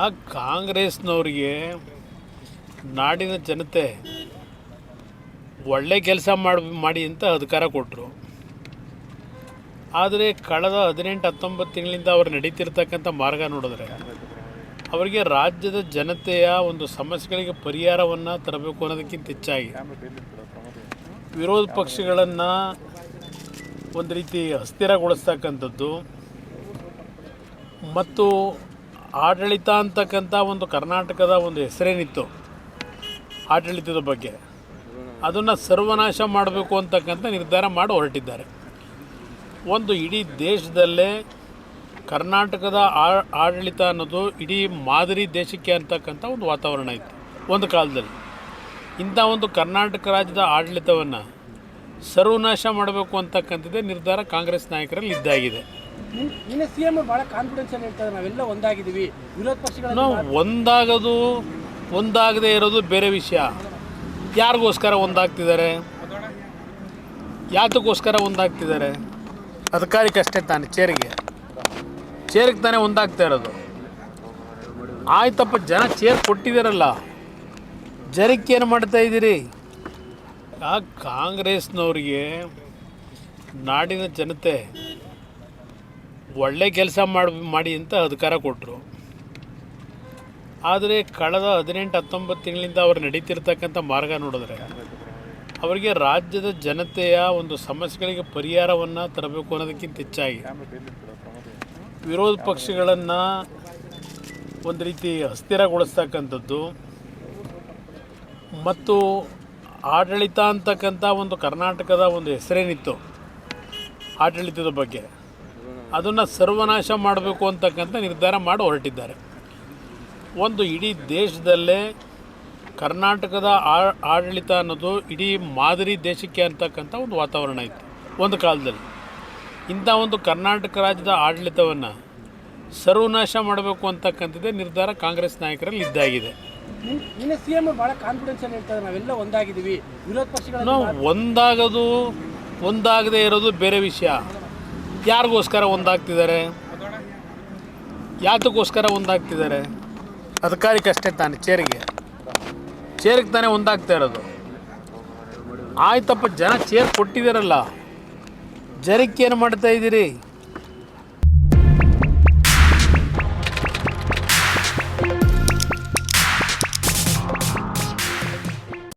ಆ ಕಾಂಗ್ರೆಸ್ನವ್ರಿಗೆ ನಾಡಿನ ಜನತೆ ಒಳ್ಳೆ ಕೆಲಸ ಮಾಡಿ ಮಾಡಿ ಅಂತ ಅಧಿಕಾರ ಕೊಟ್ಟರು ಆದರೆ ಕಳೆದ ಹದಿನೆಂಟು, ಹತ್ತೊಂಬತ್ತು ತಿಂಗಳಿಂದ ಅವ್ರು ನಡೀತಿರ್ತಕ್ಕಂಥ ಮಾರ್ಗ ನೋಡಿದ್ರೆ ಅವರಿಗೆ ರಾಜ್ಯದ ಜನತೆಯ ಒಂದು ಸಮಸ್ಯೆಗಳಿಗೆ ಪರಿಹಾರವನ್ನು ತರಬೇಕು ಅನ್ನೋದಕ್ಕಿಂತ ಹೆಚ್ಚಾಗಿ ವಿರೋಧ ಪಕ್ಷಗಳನ್ನು ಒಂದು ರೀತಿ ಅಸ್ಥಿರಗೊಳಿಸ್ತಕ್ಕಂಥದ್ದು. ಮತ್ತು ಆಡಳಿತ ಅಂತಕ್ಕಂಥ ಒಂದು ಕರ್ನಾಟಕದ ಒಂದು ಹೆಸರೇನಿತ್ತು ಆಡಳಿತದ ಬಗ್ಗೆ. ಅದನ್ನು ಸರ್ವನಾಶ ಮಾಡಬೇಕು ಅಂತಕ್ಕಂಥ ನಿರ್ಧಾರ ಮಾಡಿ ಹೊರಟಿದ್ದಾರೆ. ಒಂದು ಇಡೀ ದೇಶದಲ್ಲೇ ಕರ್ನಾಟಕದ ಆಡಳಿತ ಅನ್ನೋದು ಇಡೀ ಮಾದರಿ ದೇಶಕ್ಕೆ ಅಂತಕ್ಕಂಥ ಒಂದು ವಾತಾವರಣ ಇತ್ತು. ಒಂದು ಕಾಲದಲ್ಲಿ. ಇಂಥ ಒಂದು ಕರ್ನಾಟಕ ರಾಜ್ಯದ ಆಡಳಿತವನ್ನು ಸರ್ವನಾಶ ಮಾಡಬೇಕು ಅಂತಕ್ಕಂಥದ್ದೇ ನಿರ್ಧಾರ ಕಾಂಗ್ರೆಸ್ ನಾಯಕರಲ್ಲಿ ಇದ್ದಾಗಿದೆ. ನಿನ್ನೆ ಸಿ ಎಂ ಬಹಳ ಕಾನ್ಫಿಡೆನ್ಸ್ ಅಲ್ಲಿ ಹೇಳ್ತಾರೆ ನಾವೆಲ್ಲ ಒಂದಾಗಿದ್ದೀವಿ. ವಿರೋಧ ಪಕ್ಷಗಳ ನಾವು ಒಂದಾಗೋದು ಒಂದಾಗದೇ ಇರೋದು ಬೇರೆ ವಿಷಯ. ಯಾರಿಗೋಸ್ಕರ ಒಂದಾಗ್ತಿದ್ದಾರೆ? ಯಾತಕ್ಕೋಸ್ಕರ ಒಂದಾಗ್ತಿದ್ದಾರೆ? ಅಧಿಕಾರಿಕಷ್ಟೇ ತಾನೆ ಚೇರಿಗೆ ಚೇರಿಗೆ ತಾನೇ ಒಂದಾಗ್ತಾ ಇರೋದು. ಆಯ್ತಪ್ಪ ಜನ ಚೇರ್ ಕೊಟ್ಟಿದ್ದಾರಲ್ಲ. ಜನಕ್ಕೆ ಏನು ಮಾಡ್ತಾ ಇದ್ದೀರಿ. ಆ ಕಾಂಗ್ರೆಸ್ನವ್ರಿಗೆ ನಾಡಿನ ಜನತೆ ಒಳ್ಳೆ ಕೆಲಸ ಮಾಡಿ ಮಾಡಿ ಅಂತ ಅಧಿಕಾರ ಕೊಟ್ಟರು ಆದರೆ ಕಳೆದ ಹದಿನೆಂಟು, ಹತ್ತೊಂಬತ್ತು ತಿಂಗಳಿಂದ ಅವ್ರು ನಡೀತಿರ್ತಕ್ಕಂಥ ಮಾರ್ಗ ನೋಡಿದ್ರೆ, ಅವರಿಗೆ ರಾಜ್ಯದ ಜನತೆಯ ಒಂದು ಸಮಸ್ಯೆಗಳಿಗೆ ಪರಿಹಾರವನ್ನು ತರಬೇಕು ಅನ್ನೋದಕ್ಕಿಂತ ಹೆಚ್ಚಾಗಿ ವಿರೋಧ ಪಕ್ಷಗಳನ್ನು ಒಂದು ರೀತಿ ಅಸ್ಥಿರಗೊಳಿಸ್ತಕ್ಕಂಥದ್ದು ಮತ್ತು ಆಡಳಿತ ಅಂತಕ್ಕಂಥ ಒಂದು ಕರ್ನಾಟಕದ ಒಂದು ಹೆಸರೇನಿತ್ತು ಆಡಳಿತದ ಬಗ್ಗೆ. ಅದನ್ನು ಸರ್ವನಾಶ ಮಾಡಬೇಕು ಅಂತಕ್ಕಂಥ ನಿರ್ಧಾರ ಮಾಡಿ ಹೊರಟಿದ್ದಾರೆ. ಒಂದು ಇಡೀ ದೇಶದಲ್ಲೇ ಕರ್ನಾಟಕದ ಆಡಳಿತ ಅನ್ನೋದು ಇಡೀ ಮಾದರಿ ದೇಶಕ್ಕೆ ಅಂತಕ್ಕಂಥ ಒಂದು ವಾತಾವರಣ ಇತ್ತು. ಒಂದು ಕಾಲದಲ್ಲಿ. ಇಂಥ ಒಂದು ಕರ್ನಾಟಕ ರಾಜ್ಯದ ಆಡಳಿತವನ್ನು ಸರ್ವನಾಶ ಮಾಡಬೇಕು ಅಂತಕ್ಕಂಥದ್ದೇ ನಿರ್ಧಾರ ಕಾಂಗ್ರೆಸ್ ನಾಯಕರಲ್ಲಿ ಇದ್ದಾಗಿದೆ. ನಾವು ಒಂದಾಗೋದು ಒಂದಾಗದೇ ಇರೋದು ಬೇರೆ ವಿಷಯ. ಯಾರಿಗೋಸ್ಕರ ಒಂದಾಗ್ತಿದ್ದಾರೆ? ಯಾತಕ್ಕೋಸ್ಕರ ಒಂದಾಗ್ತಿದ್ದಾರೆ? ಅಧಿಕಾರಿಕಷ್ಟೇ ತಾನೆ, ಚೇರಿಗೆ. ಚೇರಿಗೆ ತಾನೇ ಒಂದಾಗ್ತಾ ಇರೋದು. ಆಯ್ತಪ್ಪ, ಜನ ಚೇರ್ ಕೊಟ್ಟಿದ್ದೀರಲ್ಲ. ಜನಕ್ಕೆ ಏನು ಮಾಡ್ತಾ ಇದ್ದೀರಿ?